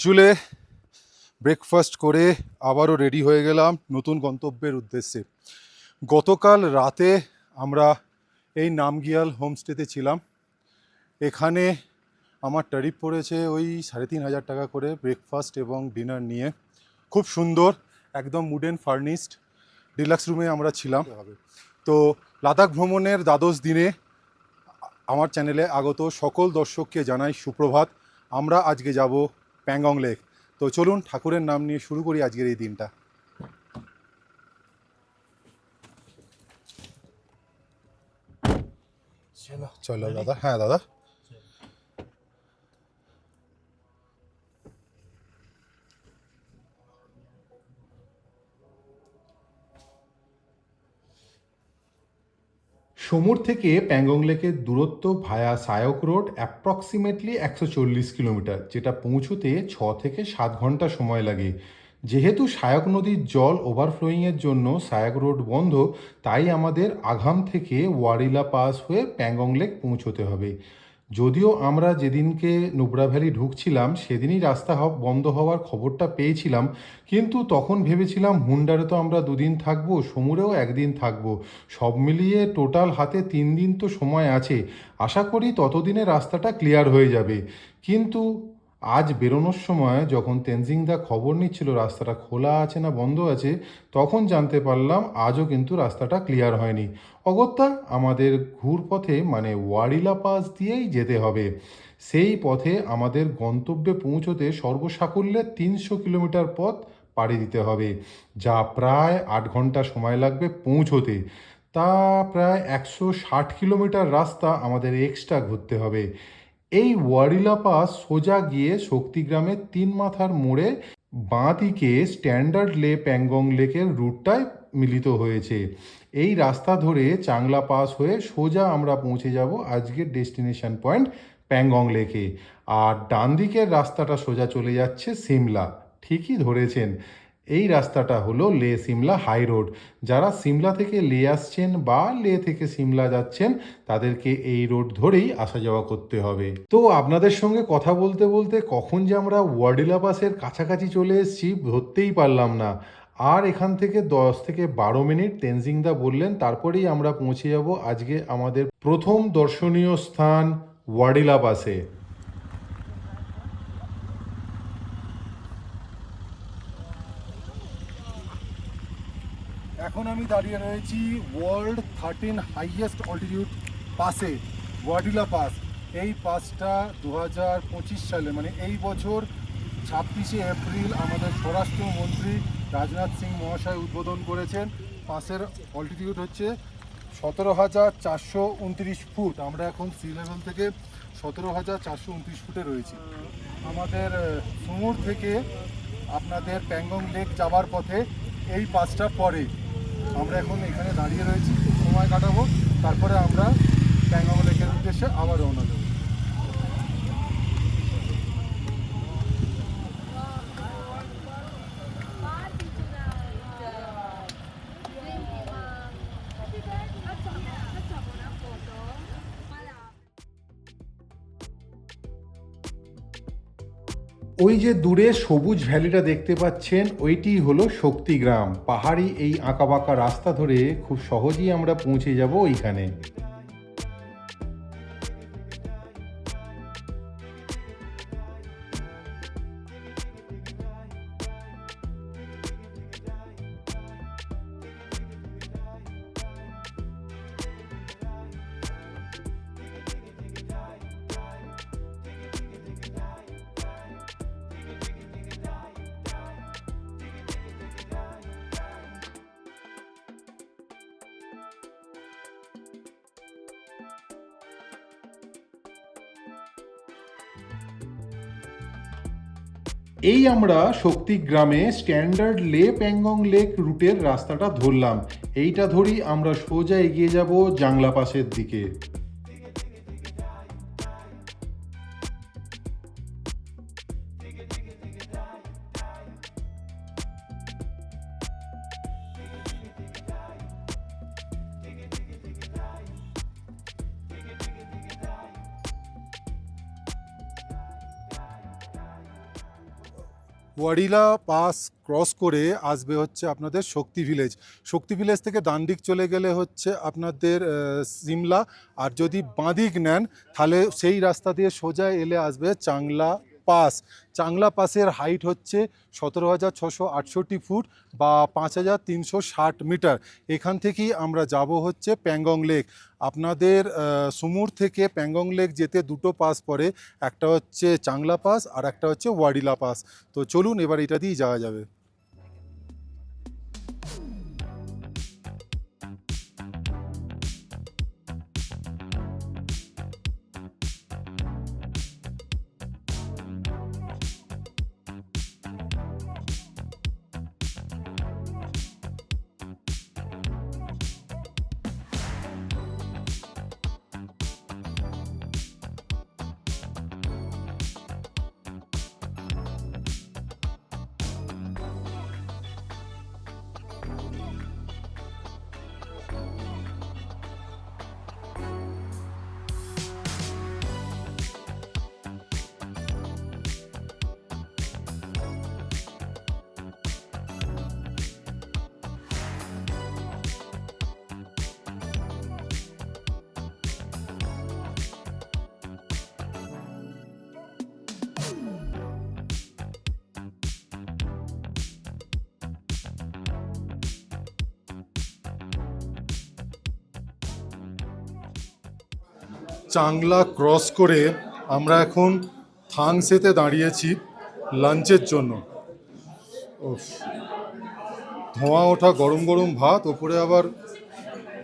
জুলে breakfast করে আবারও ready হয়ে গেলাম নতুন গন্তব্যের উদ্দেশ্যে। গতকাল রাতে আমরা এই নামগিয়াল হোমস্টেতে ছিলাম। এখানে আমার ট্যারিফ পড়েছে ওই সাড়ে তিন হাজার টাকা করে ব্রেকফাস্ট এবং ডিনার নিয়ে। খুব সুন্দর, একদম উডেন ফার্নিশড ডিলাক্স রুমে আমরা ছিলাম। তো লাদাখ ভ্রমণের দ্বাদশ দিনে আমার চ্যানেলে আগত সকল দর্শককে জানাই সুপ্রভাত। আমরা আজকে যাব প্যাংগং লেক। তো চলুন ঠাকুরের নাম নিয়ে শুরু করি আজকের এই দিনটা। চলো। দাদা হ্যাঁ দাদা। সমুর থেকে প্যাংগং লেকের দূরত্ব ভায়া সায়ক রোড অ্যাপ্রক্সিমেটলি একশো চল্লিশ কিলোমিটার, যেটা পৌঁছতে ছ থেকে সাত ঘণ্টা সময় লাগে। যেহেতু সায়ক নদীর জল ওভারফ্লোয়িংয়ের জন্য সায়ক রোড বন্ধ, তাই আমাদের আঘাম থেকে ওয়ারিলা পাস হয়ে প্যাংগং লেক পৌঁছতে হবে। যদিও আমরা যেদিনকে নুবরা ভ্যালি ঢুকছিলাম, সেদিনই রাস্তা বন্ধ হওয়ার খবরটা পেয়েছিলাম। কিন্তু তখন ভেবেছিলাম, হুন্ডারে তো আমরা দুদিন থাকব, সমুরেও একদিন থাকব। সব মিলিয়ে টোটাল হাতে তিন দিন তো সময় আছে। আশা করি ততদিনে রাস্তাটা ক্লিয়ার হয়ে যাবে। কিন্তু আজ বেরোনোর সময় যখন তেনজিংদা খবর নিচ্ছিল রাস্তাটা খোলা আছে না বন্ধ আছে, তখন জানতে পারলাম আজও কিন্তু রাস্তাটা ক্লিয়ার হয়নি। অগত্যা আমাদের ঘুরপথে মানে ওয়ারিলা পাস দিয়েই যেতে হবে। সেই পথে আমাদের গন্তব্যে পৌঁছতে সর্বসাকুল্যে তিনশো কিলোমিটার পথ পাড়ি দিতে হবে, যা প্রায় আট ঘণ্টা সময় লাগবে পৌঁছতে। তা প্রায় একশো ষাট কিলোমিটার রাস্তা আমাদের এক্সট্রা ঘুরতে হবে। এই ওয়ারিলা পাস সোজা গিয়ে শক্তিগ্রামের তিন মাথার মোড়ে বাঁ দিকে স্ট্যান্ডার্ড লে প্যাংগং লেকের রুটটায় মিলিত হয়েছে। এই রাস্তা ধরে চাংলা পাস হয়ে সোজা আমরা পৌঁছে যাব আজকের ডেস্টিনেশন পয়েন্ট প্যাংগং লেকে। আর ডান দিকের রাস্তাটা সোজা চলে যাচ্ছে সিমলা। ঠিকই ধরেছেন। এই রাস্তাটা হলো লে সিমলা হাই রোড। যারা সিমলা থেকে লে আসছেন বা লে থেকে সিমলা যাচ্ছেন, তাদেরকে এই রোড ধরেই আসা যাওয়া করতে হবে। তো আপনাদের সঙ্গে কথা বলতে বলতে কখন যে আমরা ওয়ার্ডিলা বাসের কাছাকাছি চলে এসেছি ধরতেই পারলাম না। আর এখান থেকে দশ থেকে বারো মিনিট তেনজিংদা বললেন, তারপরেই আমরা পৌঁছে যাব আজকে আমাদের প্রথম দর্শনীয় স্থান ওয়াডিলা বাসে এখন আমি দাঁড়িয়ে রয়েছি ওয়ার্ল্ড থার্টিন হাইয়েস্ট অল্টিটিউড পাসে ওয়াডিলা পাস এই পাসটা দু হাজার পঁচিশ সালে মানে এই বছর ছাব্বিশে এপ্রিল আমাদের স্বরাষ্ট্রমন্ত্রী রাজনাথ সিং মহাশয় উদ্বোধন করেছেন। পাসের অল্টিটিউড হচ্ছে সতেরো হাজার চারশো উনত্রিশ ফুট। আমরা এখন সি লেভেল থেকে সতেরো হাজার চারশো উনত্রিশ ফুটে রয়েছি। আমাদের সুমুর থেকে আপনাদের প্যাংগং লেক যাওয়ার পথে এই পাসটা পরে আমরা এখন এখানে দাঁড়িয়ে রয়েছি সময় কাটাবো, তারপরে আমরা প্যাংগং লেকের উদ্দেশ্যে আবার রওনা দেবো। ওই যে দূরে সবুজ ভ্যালিটা দেখতে পাচ্ছেন, ওইটি হলো শক্তিগ্রাম। পাহাড়ি এই আঁকাবাঁকা রাস্তা ধরে খুব সহজেই আমরা পৌঁছে যাব ওইখানে। এই আমরা শক্তিগ্রামে স্ট্যান্ডার্ড লে প্যাংগং লেক রুটের রাস্তাটা ধরলাম। এইটা ধরি আমরা সোজা এগিয়ে যাব জাংলা পাশের দিকে। ওয়াডিলা পাস ক্রস করে আসবে হচ্ছে আপনাদের শক্তি ভিলেজ। শক্তি ভিলেজ থেকে ডান চলে গেলে হচ্ছে আপনাদের সিমলা। আর যদি বাঁদিক নেন, তাহলে সেই রাস্তা দিয়ে সোজা এলে আসবে চাংলা পাস। চাংলা পাসের হাইট হচ্ছে সতেরো হাজার ছশো আটষট্টি ফুট বা পাঁচ হাজার তিনশো ষাট মিটার। এখান থেকেই আমরা যাব হচ্ছে প্যাংগং লেক। আপনাদের সুমুর থেকে প্যাংগং লেক যেতে দুটো পাস পরে একটা হচ্ছে চাংলা পাস আর একটা হচ্ছে ওয়াডিলা পাস। তো চলুন এবার এটা দিয়েই যাওয়া যাবে। চাংলা ক্রস করে আমরা এখন থাংসেতে দাঁড়িয়েছি লাঞ্চের জন্য। ধোঁয়া ওঠা গরম গরম ভাত, ওপরে আবার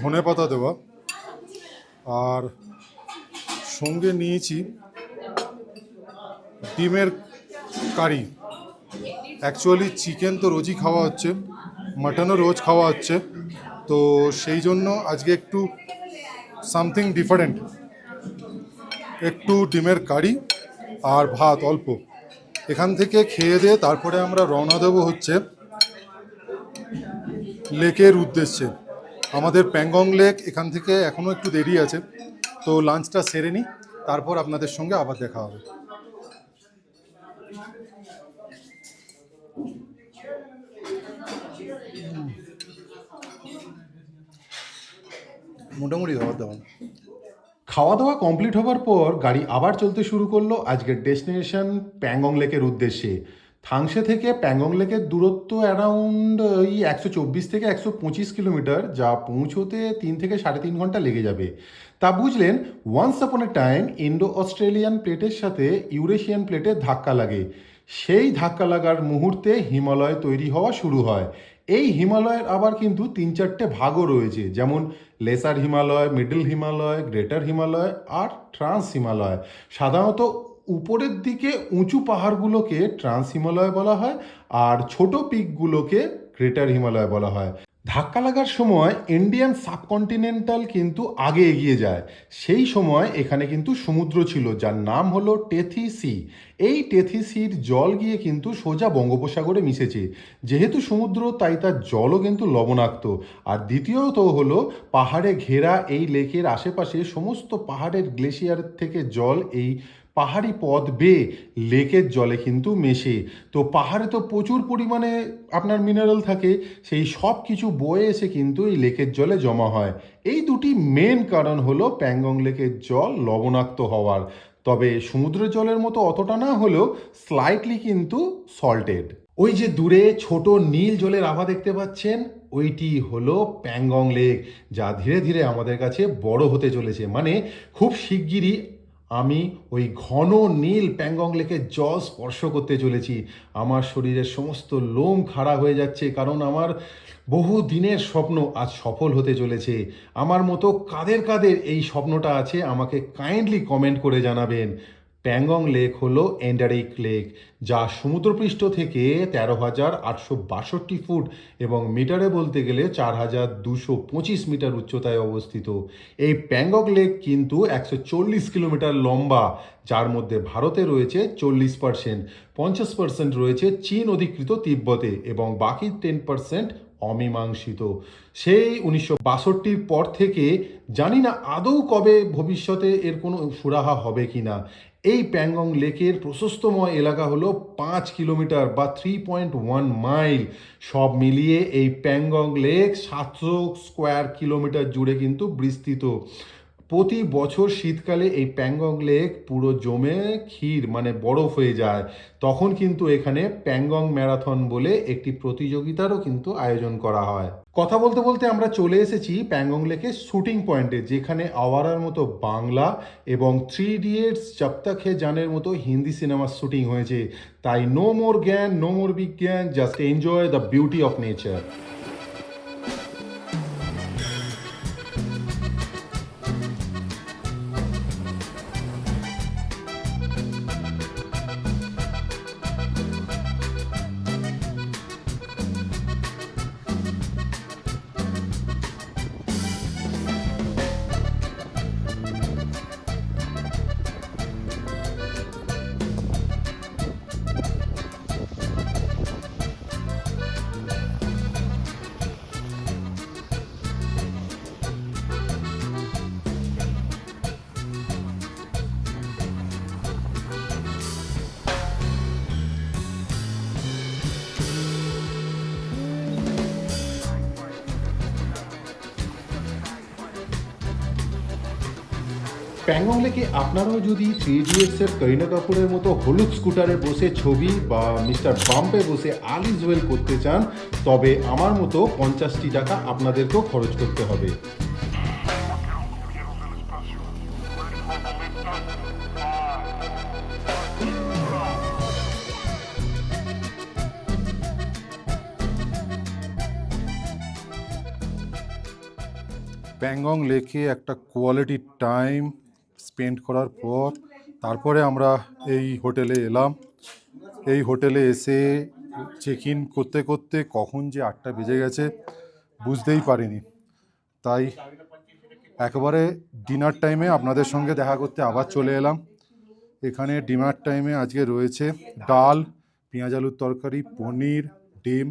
ধনে পাতা দেওয়া। আর সঙ্গে নিয়েছি ডিমের কারি। অ্যাকচুয়ালি চিকেন তো রোজই খাওয়া হচ্ছে, মাটনও রোজ খাওয়া হচ্ছে। তো সেই জন্য আজকে একটু সামথিং ডিফারেন্ট। একটু ডিমের কারি আর ভাত অল্প। এখান থেকে খেয়ে দিয়ে তারপরে আমরা রওনা দেবো হচ্ছে লেকের উদ্দেশ্যে। আমাদের প্যাংগং লেক এখান থেকে এখনও একটু দেরি আছে, তো লাঞ্চটা সেরে নিই তারপর আপনাদের সঙ্গে আবার দেখা হবে। মোটামুটি খাবার দাবার। খাওয়া দাওয়া কমপ্লিট হবার পর গাড়ি আবার চলতে শুরু করল আজকের ডেস্টিনেশন প্যাংগং লেকের উদ্দেশ্যে। থাংসে থেকে প্যাংগং লেকের দূরত্ব অ্যারাউন্ড ওই একশো চব্বিশ থেকে একশো পঁচিশ কিলোমিটার, যা পৌঁছোতে তিন থেকে সাড়ে তিন ঘণ্টা লেগে যাবে। তা বুঝলেন ওয়ান্স আপন এ টাইম ইন্ডো অস্ট্রেলিয়ান প্লেটের সাথে ইউরেশিয়ান প্লেটের ধাক্কা লাগে। সেই ধাক্কা লাগার মুহূর্তে হিমালয় তৈরি হওয়া শুরু হয়। এই হিমালয়ের আবার কিন্তু তিন চারটে ভাগও রয়েছে, যেমন lesser Himalaya, middle Himalaya, greater Himalaya আর ট্রান্স হিমালয়। সাধারণত উপরের দিকে উঁচু পাহাড়গুলোকে ট্রান্স হিমালয় বলা হয় আর ছোট পিকগুলোকে গ্রেটার হিমালয় বলা হয়। ধাক্কা লাগার সময় ইন্ডিয়ান সাবকন্টিনেন্টাল কিন্তু আগে এগিয়ে যায়। সেই সময় এখানে কিন্তু সমুদ্র ছিল, যার নাম হলো টেথি সি এই টেথি সির জল গিয়ে কিন্তু সোজা বঙ্গোপসাগরে মিশেছে। যেহেতু সমুদ্র, তাই তার জলও কিন্তু লবণাক্ত। আর দ্বিতীয়ত হলো, পাহাড়ে ঘেরা এই লেকের আশেপাশে সমস্ত পাহাড়ের গ্লেশিয়ার থেকে জল এই পাহাড়ি পথ বেয়ে লেকের জলে কিন্তু মেশে। তো পাহাড়ে তো প্রচুর পরিমাণে আপনার মিনারেল থাকে, সেই সব কিছু বয়ে এসে কিন্তু এই লেকের জলে জমা হয়। এই দুটি মেন কারণ হলো প্যাংগং লেকের জল লবণাক্ত হওয়ার। তবে সমুদ্রের জলের মতো অতটা না হলেও স্লাইটলি কিন্তু সল্টেড ওই যে দূরে ছোট নীল জলের আভা দেখতে পাচ্ছেন, ওইটি হলো প্যাংগং লেক, যা ধীরে ধীরে আমাদের কাছে বড় হতে চলেছে। মানে খুব শিগগিরই আমি ওই ঘন নীল প্যাংগং লেকের জল স্পর্শ করতে চলেছি। আমার শরীরের সমস্ত লোম খাড়া হয়ে যাচ্ছে, কারণ আমার বহু দিনের স্বপ্ন আজ সফল হতে চলেছে। আমার মতো কাদের কাদের এই স্বপ্নটা আছে, আমাকে কাইন্ডলি কমেন্ট করে জানাবেন। প্যাংগং লেক হলো এন্ডারিক লেক, যা সমুদ্রপৃষ্ঠ থেকে তেরো হাজার আটশো বাষট্টি ফুট এবং মিটারে বলতে গেলে চার হাজার দুশো পঁচিশ মিটার উচ্চতায় অবস্থিত। এই প্যাংগং লেক কিন্তু একশো চল্লিশ কিলোমিটার লম্বা, যার মধ্যে ভারতে রয়েছে চল্লিশ পার্সেন্ট, পঞ্চাশ পার্সেন্ট রয়েছে চীন অধিকৃত তিব্বতে এবং বাকি টেন পার্সেন্ট অমীমাংসিত। সেই উনিশশো বাষট্টির পর থেকে জানি না আদৌ কবে ভবিষ্যতে এর কোনো সুরাহা হবে কি না এই প্যাংগং লেকের প্রশস্তময় এলাকা হলো পাঁচ কিলোমিটার বা থ্রি পয়েন্ট ওয়ান মাইল সব মিলিয়ে এই প্যাংগং লেক সাতশো স্কোয়ার কিলোমিটার জুড়ে কিন্তু বিস্তৃত। প্রতি বছর শীতকালে এই প্যাংগং লেক পুরো জমে ক্ষীর মানে বরফ হয়ে যায়। তখন কিন্তু এখানে প্যাংগং ম্যারাথন বলে একটি প্রতিযোগিতারও কিন্তু আয়োজন করা হয়। কথা বলতে বলতে আমরা চলে এসেছি প্যাংগং লেকের শুটিং পয়েন্টে, যেখানে আওয়ারার মতো বাংলা এবং থ্রি ইডিয়েটস জপ্তা খে জানের মতো হিন্দি সিনেমার শুটিং হয়েছে। তাই নো মোর জ্ঞান নো মোর বিজ্ঞান just enjoy the beauty of nature Pangong লেকে আপনারাও যদি থ্রি ইডিয়েটসের করিনা কাপুরের মতো হলুদ স্কুটারে বসে ছবি বা মিস্টার বাম্পে বসে আলিস ওয়েল করতে চান, তবে আমার মতো পঞ্চাশটি টাকা আপনাদেরকেও খরচ করতে হবে। প্যাংগং লেকে একটা কোয়ালিটি টাইম স্পেন্ড করার পর তারপরে আমরা এই হোটেলে এলাম। এই হোটেলে এসে চেক ইন করতে করতে কখন যে আটটা বেজে গেছে বুঝতেই পারিনি। তাই একবারে ডিনার টাইমে আপনাদের সঙ্গে দেখা করতে আবার চলে এলাম। এখানে ডিনার টাইমে আজকে রয়েছে ডাল, পেঁয়াজ আলুর তরকারি, পনির, ডিম,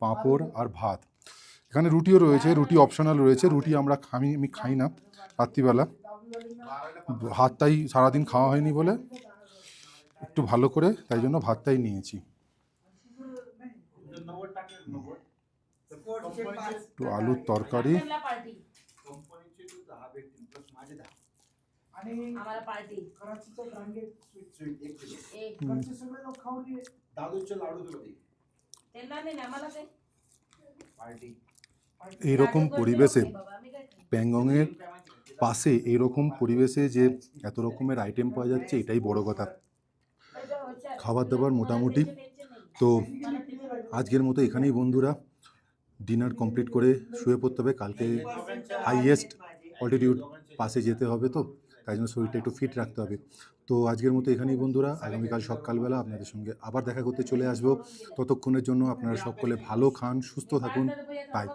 পাঁপড় আর ভাত। এখানে রুটিও রয়েছে, রুটি অপশনাল রয়েছে, রুটি আমরা খাই আমি খাই না রাত্রিবেলা। ভাতটাই সারাদিন খাওয়া হয়নি বলে একটু ভালো করে তাই জন্য ভাতটাই নিয়েছি একটু আলুর তরকারি आम्हाला पार्टी कराचीचं ब्रँडेड स्वीट स्वीट एक किलो एक इकडचे सगळे लोक खाऊन ये. दादूचे लाडू तुला दे त्यांना नाही ना मला काही पार्टी এরকম পরিবেশে প্যাংগংয়ের পাশে এইরকম পরিবেশে যে এত রকমের আইটেম পাওয়া যাচ্ছে, এটাই বড় কথা। খাবার দাবার মোটামুটি। তো আজকের মতো এখানেই বন্ধুরা। ডিনার কমপ্লিট করে শুয়ে পড়তে হবে। কালকে হাইয়েস্ট অল্টিটিউড পাশে যেতে হবে তো। তাই জন্য শরীরটা একটু ফিট রাখতে হবে। তো আজকের মতো এখানেই বন্ধুরা। আগামীকাল সকালবেলা আপনাদের সঙ্গে আবার দেখা করতে চলে আসব। ততক্ষণের জন্য আপনারা সকলে ভালো খান, সুস্থ থাকুন। বাই